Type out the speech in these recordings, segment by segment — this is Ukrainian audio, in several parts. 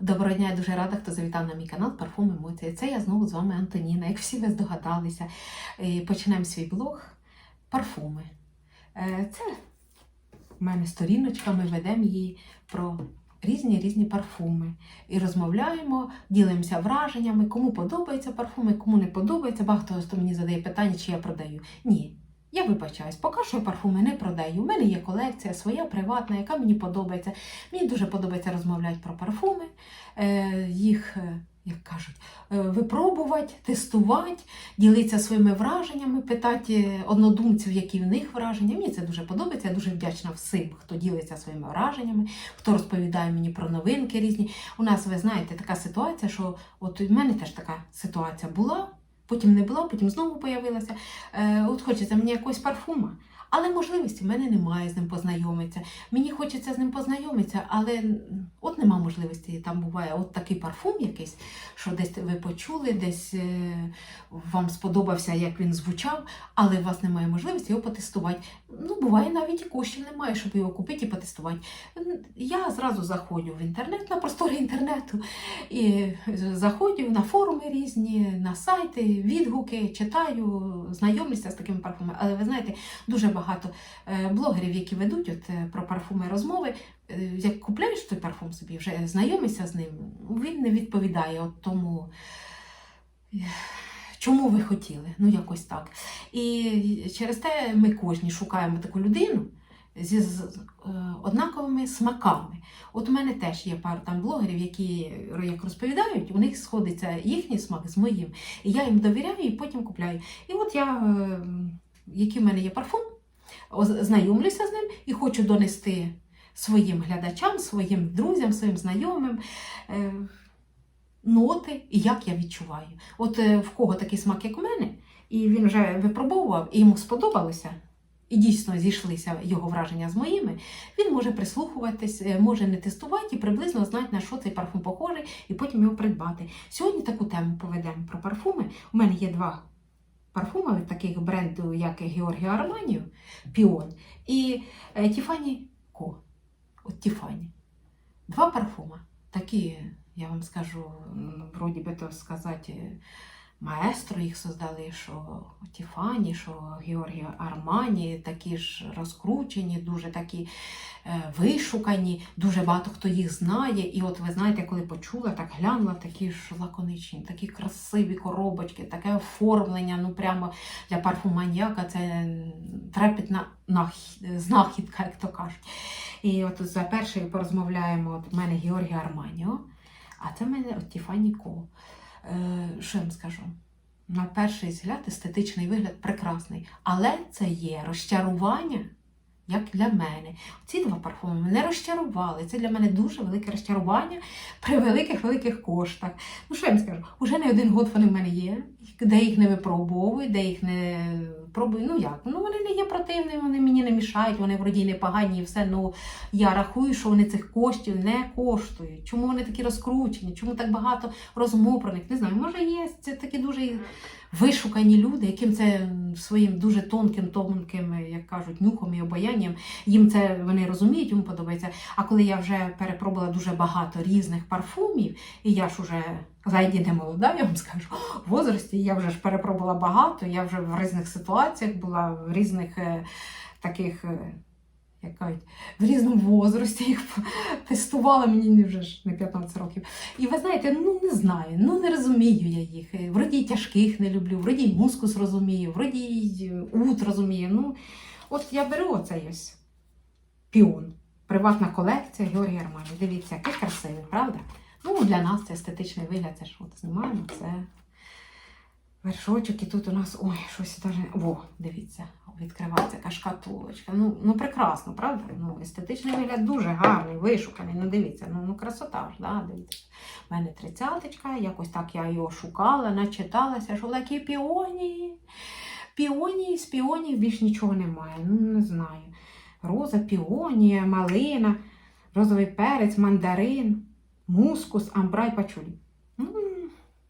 Доброго дня, я дуже рада, хто завітав на мій канал Парфум Емоції. Це я знову з вами Антоніна. Як всі ви здогадалися, починаємо свій блог парфуми. Е, Це в мене сторіночка, ми ведемо її про різні різні парфуми. І розмовляємо, ділимося враженнями, кому подобаються парфуми, кому не подобається. Багато хто мені задає питання, чи я продаю. Ні. Я вибачаюсь, поки що парфуми не продаю. У мене є колекція своя приватна, яка мені подобається. Мені дуже подобається розмовляти про парфуми, е, їх, е, як кажуть, е, випробувати, тестувати, ділитися своїми враженнями, питати однодумців, які в них враження. Мені це дуже подобається. Я дуже вдячна всім, хто ділиться своїми враженнями, хто розповідає мені про новинки різні. У нас, ви знаєте, така ситуація, що от у мене теж така ситуація була. Потім не була, потім знову появилася. Е, от хочеться мені якогось парфума, але можливості в мене немає з ним познайомитися. Мені хочеться з ним познайомитися, але от нема можливості. Там буває от такий парфум якийсь, що десь ви почули, десь е, вам сподобався, як він звучав, але у вас немає можливості його потестувати. Ну, буває, навіть і коштів немає, щоб його купити і потестувати. Я зразу заходжу в інтернет, на простори інтернету, і заходжу на форуми різні, на сайти, відгуки, читаю, знайомлюся з такими парфумами. Але ви знаєте, дуже багато е, блогерів, які ведуть от, е, про парфуми розмови. е, Як купляєш той парфум собі, вже знайомишся з ним, він не відповідає от тому, чому ви хотіли. Ну, якось так. І через те ми кожні шукаємо таку людину зі з- е, однаковими смаками. От у мене теж є пара там блогерів, які як розповідають, у них сходиться їхній смак з моїм. І я їм довіряю і потім купляю. І от я, який в мене є парфум, знайомлюся з ним і хочу донести своїм глядачам, своїм друзям, своїм знайомим. е, Ноти і як я відчуваю. От е, в кого такий смак, як у мене, і він вже випробовував, і йому сподобалося, і дійсно зійшлися його враження з моїми, він може прислухуватись, е, може не тестувати і приблизно знати, на що цей парфум похожий, і потім його придбати. Сьогодні таку тему поведемо про парфуми. У мене є два парфуми таких брендів, як Георгіо Арманіо, Піон і е, Тіфані Ко. От Тіфані. Два парфума. Такі, я вам скажу, вроді би то сказати, маестро їх создали, що Тіфані, що Георгіо Армані, такі ж розкручені, дуже такі е, вишукані, дуже багато хто їх знає. І от ви знаєте, коли почула, так глянула, такі ж лаконичні, такі красиві коробочки, таке оформлення, ну прямо для парфуманіяка це трепетна знахідка, як то кажуть. І от за перший порозмовляємо, от в мене Георгія Арманіо, а це в мене от Тіфані Ко. Е, що я вам скажу? На перший взгляд естетичний вигляд прекрасний, але це є розчарування, як для мене. Ці два парфуми мене розчарували. Це для мене дуже велике розчарування при великих великих коштах. Ну що я вам скажу? Уже не один год вони в мене є, де їх не випробовую, де їх не пробую. Ну як? Ну вони не є противними, вони мені не мішають, вони вроді не погані і все. Ну я рахую, що вони цих коштів не коштують. Чому вони такі розкручені? Чому так багато розмов про них? Не знаю, може є це такі дуже вишукані люди, яким це своїм дуже тонким, тонким, як кажуть, нюхом і обаянням, їм це вони розуміють, їм подобається. А коли я вже перепробувала дуже багато різних парфумів, і я ж уже зайді не молода, я вам скажу, в возрасті я вже ж перепробувала багато, я вже в різних ситуаціях була, в різних е, таких. Як кажуть, в різному возрасті їх тестувала, мені вже ж не 15 років. І ви знаєте, ну не знаю, ну не розумію я їх. Вроді тяжких не люблю, вроді й мускус розумію, вроді й ут розумію. Ну, от я беру оцей ось піон. Приватна колекція Георгія Армані. Дивіться, який красивий, правда? Ну, для нас це естетичний вигляд, це ж от знімаємо, це вершочок, і тут у нас, ой, щось даже. О, дивіться, відкривається яка шкатулочка. Ну, ну прекрасно, правда? Ну, естетичний вигляд дуже гарний, вишуканий. Ну, дивіться, ну, ну красота ж, да? дивіться. У мене тридцяточка, якось так я його шукала, начиталася, що такі піоні. Піонії, з піонів більш нічого немає. Ну, не знаю. Роза, піонія, малина, розовий перець, мандарин, мускус, амбра і пачулі. Ну,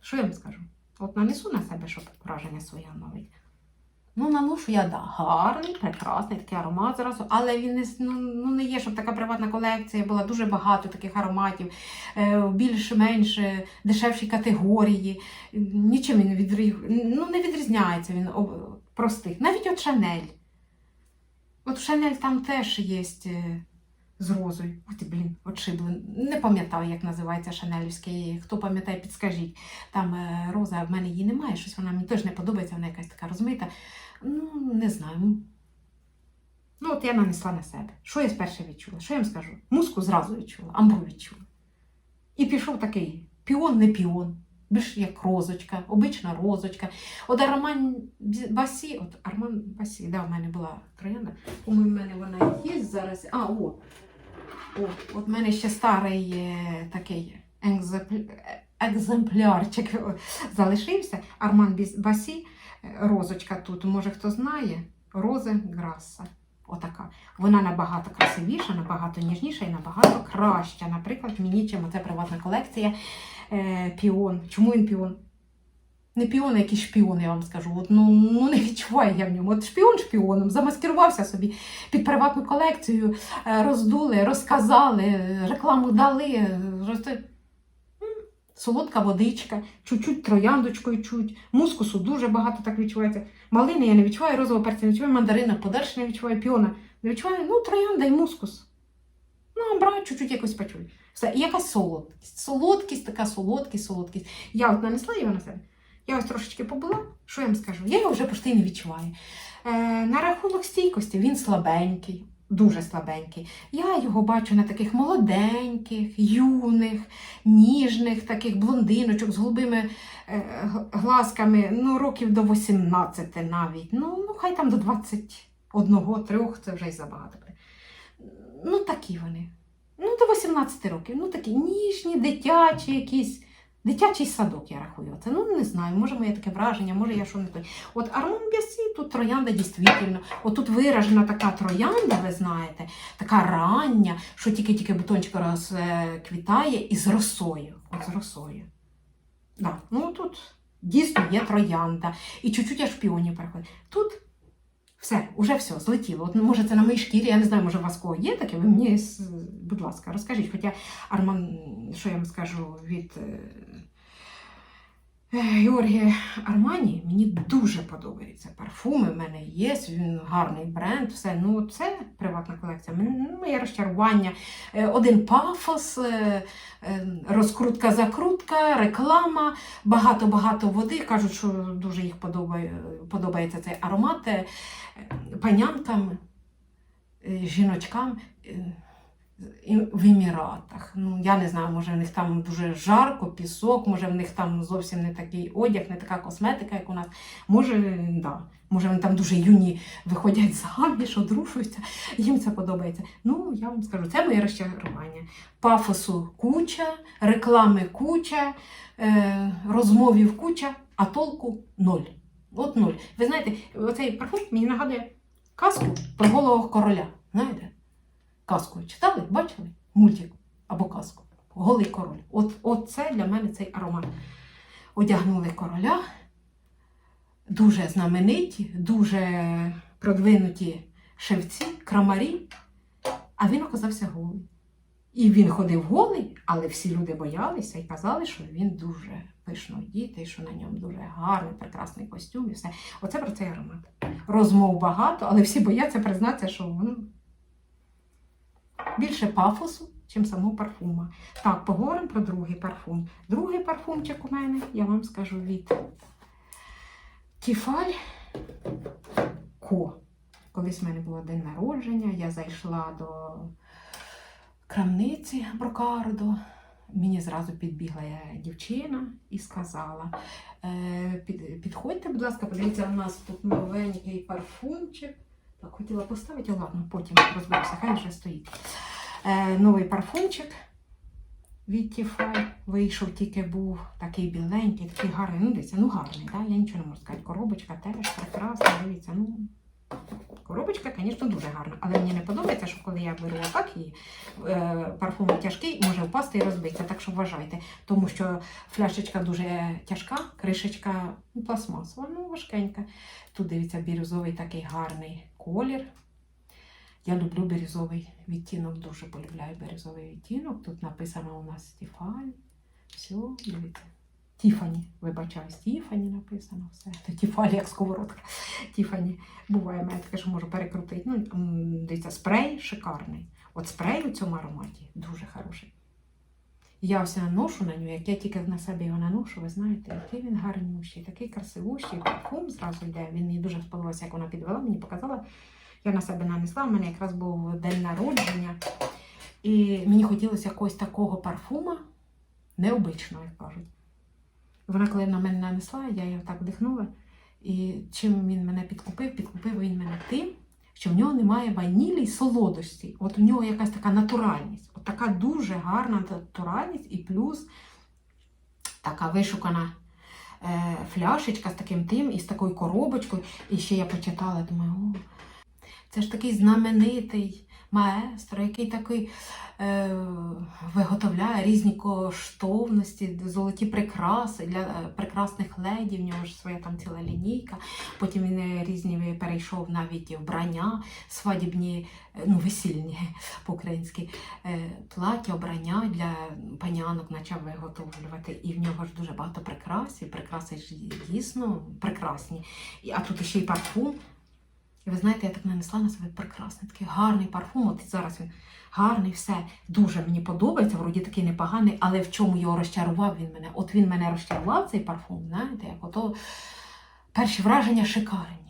що я вам скажу? От нанесу на себе, щоб враження своє оновить. Ну, наношу я да, гарний, прекрасний такий аромат зразу, але він не, ну, ну, не є, щоб така приватна колекція була дуже багато таких ароматів, е, більш-менш е, дешевші категорії. Нічим він відрі... ну, не відрізняється він простих. Навіть от Шанель. От Шанель там теж є е, з розою. От, блін, отшиблен. Не пам'ятаю, як називається шанелівський. Хто пам'ятає, підскажіть. Там е, роза в мене її немає, щось вона мені теж не подобається, вона якась така розмита. Ну, не знаю. Ну, от я нанесла на себе. Що я спершу відчула? Що я вам скажу? Музику зразу відчула, амбру відчула. І пішов такий піон, не піон. Більш як розочка, обична розочка. От Арман Басі, от Арман Басі, да, у мене була троянда. У мене вона є зараз. А, о, о, от в мене ще старий такий екземпля- екземплярчик залишився. Арман Басі, розочка тут, може хто знає, Розе Граса. Отака. Вона набагато красивіша, набагато ніжніша і набагато краща. Наприклад, мені чим це приватна колекція е, піон. Чому він піон? Не піон, а якийсь шпіон, я вам скажу. От, ну, ну не відчуваю я в ньому. От шпіон шпіоном, замаскирувався собі під приватну колекцію, е, роздули, розказали, рекламу дали. е, роз- Солодка водичка, чуть-чуть трояндочкою чуть, мускусу дуже багато так відчувається. Малини я не відчуваю, розового перця не відчуваю, мандарина, подальше не відчуваю, піона не відчуваю, ну, троянда і мускус. Ну, амбра чуть-чуть якось почую. Все, і якась солодкість. Солодкість, така солодкість, солодкість. Я от нанесла його на себе. Я ось трошечки побула, що я вам скажу? Я його вже почти не відчуваю. Е, на рахунок стійкості він слабенький, дуже слабенький. Я його бачу на таких молоденьких, юних, ніжних, таких блондиночок з голубими е, глазками, ну, років до 18 навіть. Ну, ну хай там до 21, 3, це вже й забагато. Ну, такі вони. Ну, до 18 років. Ну, такі ніжні, дитячі якісь. Дитячий садок, я рахую. Це ну не знаю, може моє таке враження, може я що не той. От Армон Бясі, тут троянда дійсно. От тут виражена така троянда, ви знаєте, така рання, що тільки-тільки бутончик розквітає і з росою. От з росою. Да. Ну тут дійсно є троянда. І чуть-чуть аж піонів переходить. Тут все, уже все, злетіло. От, може, це на моїй шкірі, я не знаю, може, у вас кого є таке, ви мені, будь ласка, розкажіть. Хоча Арман, що я вам скажу від е, Георгія Армані, мені дуже подобаються парфуми. в мене є, він гарний бренд, все. Ну, це приватна колекція. Моє розчарування. Е, Один пафос, е, е, розкрутка, закрутка, реклама, багато-багато води. Кажуть, що дуже їх подобає, подобається цей аромат. Панянкам, е, жіночкам в Еміратах. Ну, я не знаю, може в них там дуже жарко, пісок, може в них там зовсім не такий одяг, не така косметика, як у нас. Може, да. Може, вони там дуже юні виходять заміж, одружуються, їм це подобається. Ну, я вам скажу, це моє розчарування. Пафосу куча, реклами куча, е, розмовів куча, а толку ноль. От нуль. Ви знаєте, оцей парфум мені нагадує казку про голого короля. Знаєте? Казку читали, бачили? Мультик або казку. Голий король. От, от це для мене цей аромат. Одягнули короля, дуже знамениті, дуже продвинуті шевці, крамарі, а він оказався голий. І він ходив голий, але всі люди боялися і казали, що він дуже пишно одітий, що на ньому дуже гарний, прекрасний костюм і все. Оце про цей аромат. Розмов багато, але всі бояться признатися, що ну, більше пафосу, чим самого парфума. Так, поговоримо про другий парфум. Другий парфумчик у мене, я вам скажу від Тіфаль Ко. Колись в мене було день народження, я зайшла до крамниці Брокардо. Мені зразу підбігла дівчина і сказала: е, під, підходьте, будь ласка, подивіться, у нас тут новенький парфумчик. Так, хотіла поставити, ладно, потім розберуся, хай вже стоїть. Е, новий парфумчик від Тіфай вийшов, тільки був такий біленький, такий гарний. Ну, дивіться, ну гарний, да? я нічого не можу сказати. Коробочка теж прекрасна, дивіться, ну Коробочка, звісно, дуже гарна, але мені не подобається, що коли я беру отак і е, парфум тяжкий, може впасти і розбитися. Так що вважайте, тому що фляшечка дуже тяжка, кришечка ну, пластмасова, ну важкенька. Тут дивіться, бірюзовий такий гарний колір. Я люблю бірюзовий відтінок, дуже полюбляю бірюзовий відтінок. Тут написано у нас Тіфань. Все, дивіться. Тіфані, вибачаюсь, Тіфані написано все. Тіфалі, як сковородка. Тіфані. Буває, в таке, що можу перекрутити. Ну, дивіться, спрей шикарний. От спрей у цьому ароматі дуже хороший. Я ось наношу на нього, як я тільки на себе його наношу, ви знаєте, який він гарнющий, такий красивущий, парфум зразу йде. Він мені дуже сподобався, як вона підвела, мені показала. Я на себе нанесла, у мене якраз був день народження. І мені хотілося якогось такого парфума, необичного, як кажуть. Вона, коли на мене нанесла, я його так вдихнула. І чим він мене підкупив? Підкупив він мене тим, що в нього немає ванілі й солодості. От у нього якась така натуральність. Така дуже гарна натуральність, і плюс така вишукана е, фляшечка з таким тим і з такою коробочкою. І ще я почитала, думаю, о, це ж такий знаменитий маестро, який такий е, виготовляє різні коштовності, золоті прикраси для е, прекрасних леді. В нього ж своя там ціла лінійка. Потім він е, різні перейшов навіть вбрання, свадібні, е, ну весільні по-українськи е, плаття, обрання для панянок почав виготовлювати. І в нього ж дуже багато прикрас, прикраси ж дійсно прекрасні. А тут ще й парфум. І ви знаєте, я так нанесла на себе прекрасний, такий гарний парфум. От зараз він гарний, все дуже мені подобається, вроді такий непоганий, але в чому його розчарував він мене? От він мене розчарував, цей парфум, знаєте, як ото перші враження шикарні.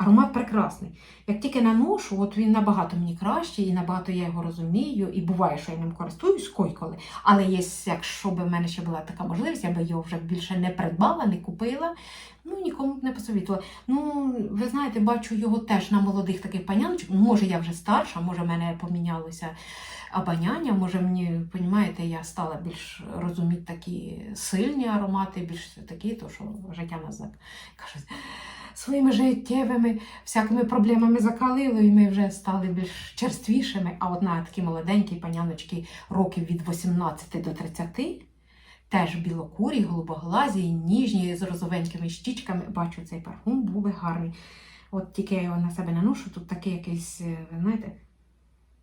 Аромат прекрасний. Як тільки наношу, от він набагато мені кращий, і набагато я його розумію, і буває, що я ним користуюсь койколи. Але є, якщо б в мене ще була така можливість, я би його вже більше не придбала, не купила. Ну, нікому б не посовітувала. Ну, ви знаєте, бачу його теж на молодих таких паняночок. Може, я вже старша, може, в мене помінялося обоняння, може, мені, розумієте, я стала більш розуміти такі сильні аромати, більш такі, то що життя нас кажуть. Своїми життєвими всякими проблемами закалило, і ми вже стали більш черствішими. А от на такі молоденькі паняночки років від 18 до 30 теж білокурі, голубоглазі, ніжні, з розовенькими щічками. Бачу, цей парфум був би гарний. От тільки я його на себе наношу, тут такий якийсь, е, ви знаєте,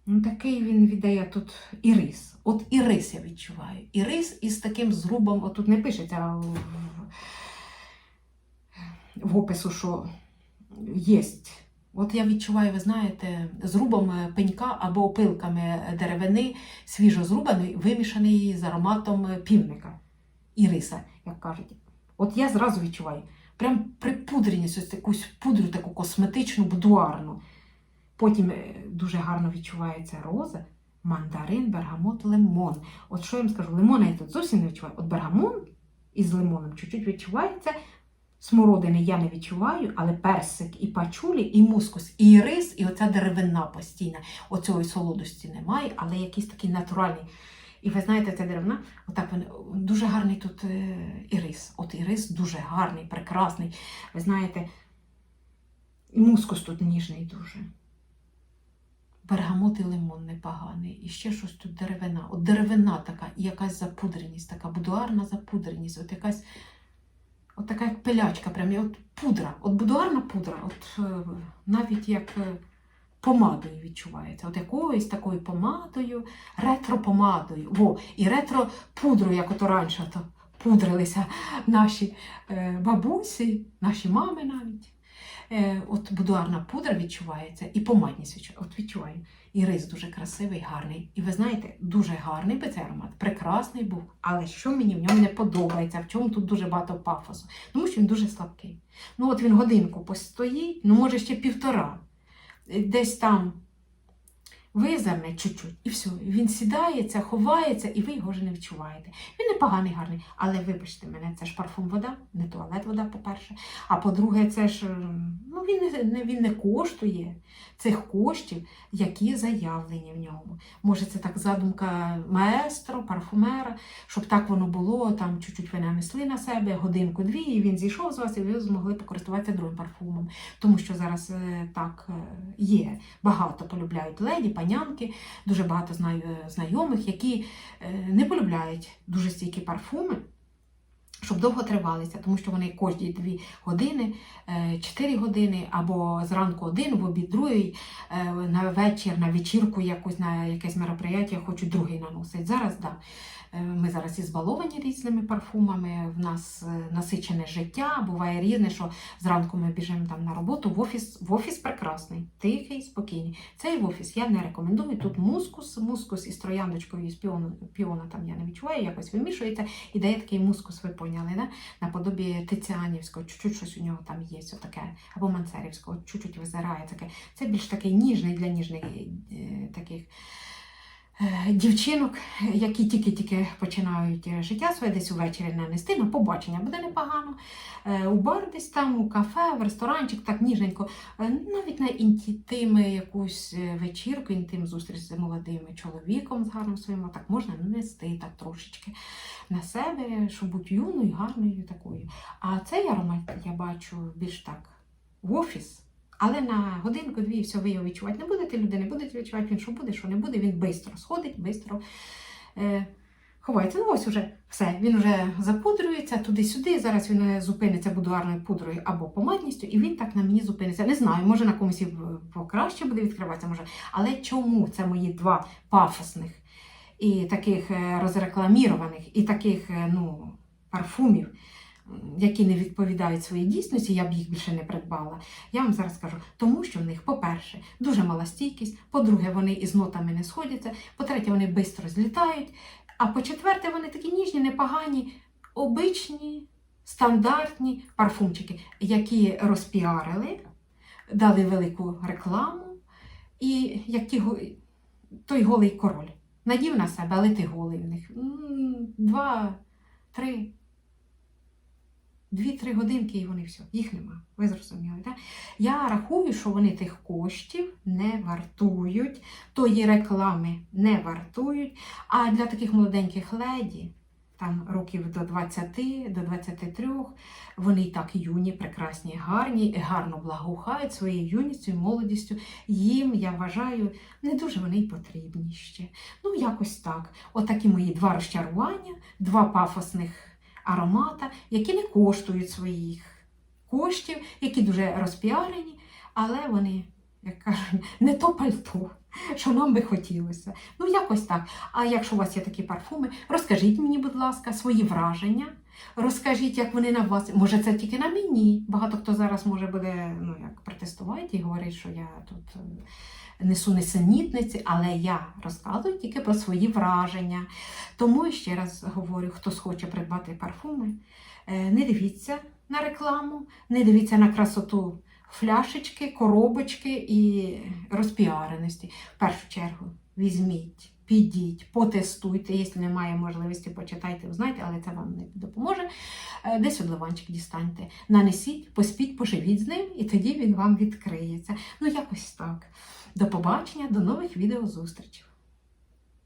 ну такий він віддає тут ірис. От ірис я відчуваю. Ірис із таким зрубом, от тут не пишеться в, опису, що є. От я відчуваю, ви знаєте, зрубом пенька або опилками деревини, свіжо зрубаний, вимішаний з ароматом півника іриса, як кажуть. От я зразу відчуваю. Прям припудреність, ось якусь пудру таку косметичну, будуарну. Потім е, дуже гарно відчувається роза, мандарин, бергамот, лимон. От що я вам скажу, лимона я тут зовсім не відчуваю. От бергамон із лимоном чуть-чуть відчувається. Смородини я не відчуваю, але персик і пачулі, і мускус, і рис, і оця деревина постійна. Оцього солодості немає, але якийсь такий натуральний. І ви знаєте, ця деревина, отак дуже гарний тут е, ірис. От ірис дуже гарний, прекрасний. Ви знаєте, мускус тут ніжний дуже. Бергамот і лимон непоганий. І ще щось тут деревина. От деревина така, і якась запудреність, така будуарна запудреність, от якась. От така як пилячка, прям, от пудра, от будуарна пудра, от е, навіть як е, помадою відчувається. От якоюсь такою помадою, ретро-помадою. Во, і ретро-пудрою, як ото раніше то пудрилися наші е, бабусі, наші мами навіть. От будуарна пудра відчувається, і помадність відчуває. От відчуваю. І рис дуже красивий, гарний. І ви знаєте, дуже гарний би цей аромат, прекрасний був. Але що мені в ньому не подобається, в чому тут дуже багато пафосу? Тому що він дуже слабкий. Ну от він годинку постоїть, ну може ще півтора. Десь там визирне чуть-чуть, і все. Він сідається, ховається, і ви його вже не відчуваєте. Він непоганий, гарний, але вибачте мене, це ж парфум вода, не туалет вода, по-перше. А по-друге, це ж ну, він, не, він не коштує цих коштів, які заявлені в ньому. Може, це так задумка маестро, парфумера, щоб так воно було, там чуть-чуть ви нанесли на себе, годинку-дві, і він зійшов з вас, і ви змогли покористуватися другим парфумом. Тому що зараз е, так е, є. Багато полюбляють леді, панянки, дуже багато е, знайомих, які е, не полюбляють дуже стійкі парфуми. Щоб довго тривалися, тому що вони кожні 2 години, 4 години, або зранку один, в обід другий, е, на вечір, на вечірку, якусь на якесь мероприятие хочуть другий наносити. Зараз. Да. Е, Ми зараз і збаловані різними парфумами. В нас е, насичене життя. Буває різне, що зранку ми біжимо там на роботу. В офіс в офіс прекрасний, тихий, спокійний. Цей в офіс я не рекомендую. Тут мускус, мускус із трояндочкою із піону, піона там я не відчуваю, якось вимішуєте і дає такий мускус, ви поняли, да? наподобі Тиціанівського, чуть-чуть щось у нього там є, таке, або Манцерівського, чуть-чуть визирає таке. Це більш такий ніжний для ніжних е, таких дівчинок, які тільки-тільки починають е, життя своє десь увечері нанести на побачення. Буде непогано. Е, У бар десь там, у кафе, в ресторанчик, так ніжненько, Е, навіть на інтими якусь е, вечірку, інтим зустріч з молодим чоловіком з гарним своїм, так можна нанести так трошечки на себе, щоб бути юною, гарною такою. А цей аромат я бачу більш так в офіс. Але на годинку-дві все ви його відчувати не будете, люди не будуть відчувати, він що буде, що не буде, він швидко сходить, швидко е, ховається. Ну ось уже все, він вже запудрюється туди-сюди. Зараз він е, зупиниться будуарною пудрою або помадністю, і він так на мені зупиниться. Не знаю, може на комусь покраще буде відкриватися, може. Але чому це мої два пафосних і таких е, розрекламірованих, і таких е, ну, парфумів, які не відповідають своїй дійсності, я б їх більше не придбала. Я вам зараз скажу, тому що в них, по-перше, дуже мала стійкість, по-друге, вони із нотами не сходяться, по-третє, вони швидко злітають, а по-четверте, вони такі ніжні, непогані, обичні, стандартні парфумчики, які розпіарили, дали велику рекламу, і як ті, той голий король. Надів на себе, але ти голий в них. Два, три, дві-три годинки і вони все, їх нема. Ви зрозуміли, так? Я рахую, що вони тих коштів не вартують, тої реклами не вартують. А для таких молоденьких леді, там років до 20, до 23, вони і так юні, прекрасні, гарні, гарно благоухають своєю юністю і молодістю. Їм, я вважаю, не дуже вони й потрібні ще. Ну, якось так. Отакі мої два розчарування, два пафосних аромата, які не коштують своїх коштів, які дуже розпіарені, але вони, як кажуть, не то пальто, що нам би хотілося. Ну, якось так. А якщо у вас є такі парфуми, розкажіть мені, будь ласка, свої враження. Розкажіть, як вони на вас. Може, це тільки на мені. Багато хто зараз може буде ну, як протестувати і говорить, що я тут е, несу несенітниці, але я розказую тільки про свої враження. Тому ще раз говорю, хто схоче придбати парфуми, е, не дивіться на рекламу, не дивіться на красоту фляшечки, коробочки і розпіареності. В першу чергу візьміть. Підіть, потестуйте, якщо немає можливості, почитайте, узнайте, але це вам не допоможе. Десь Десь одливанчик дістаньте, нанесіть, поспіть, поживіть з ним, і тоді він вам відкриється. Ну, якось так. До побачення, до нових відеозустрічей.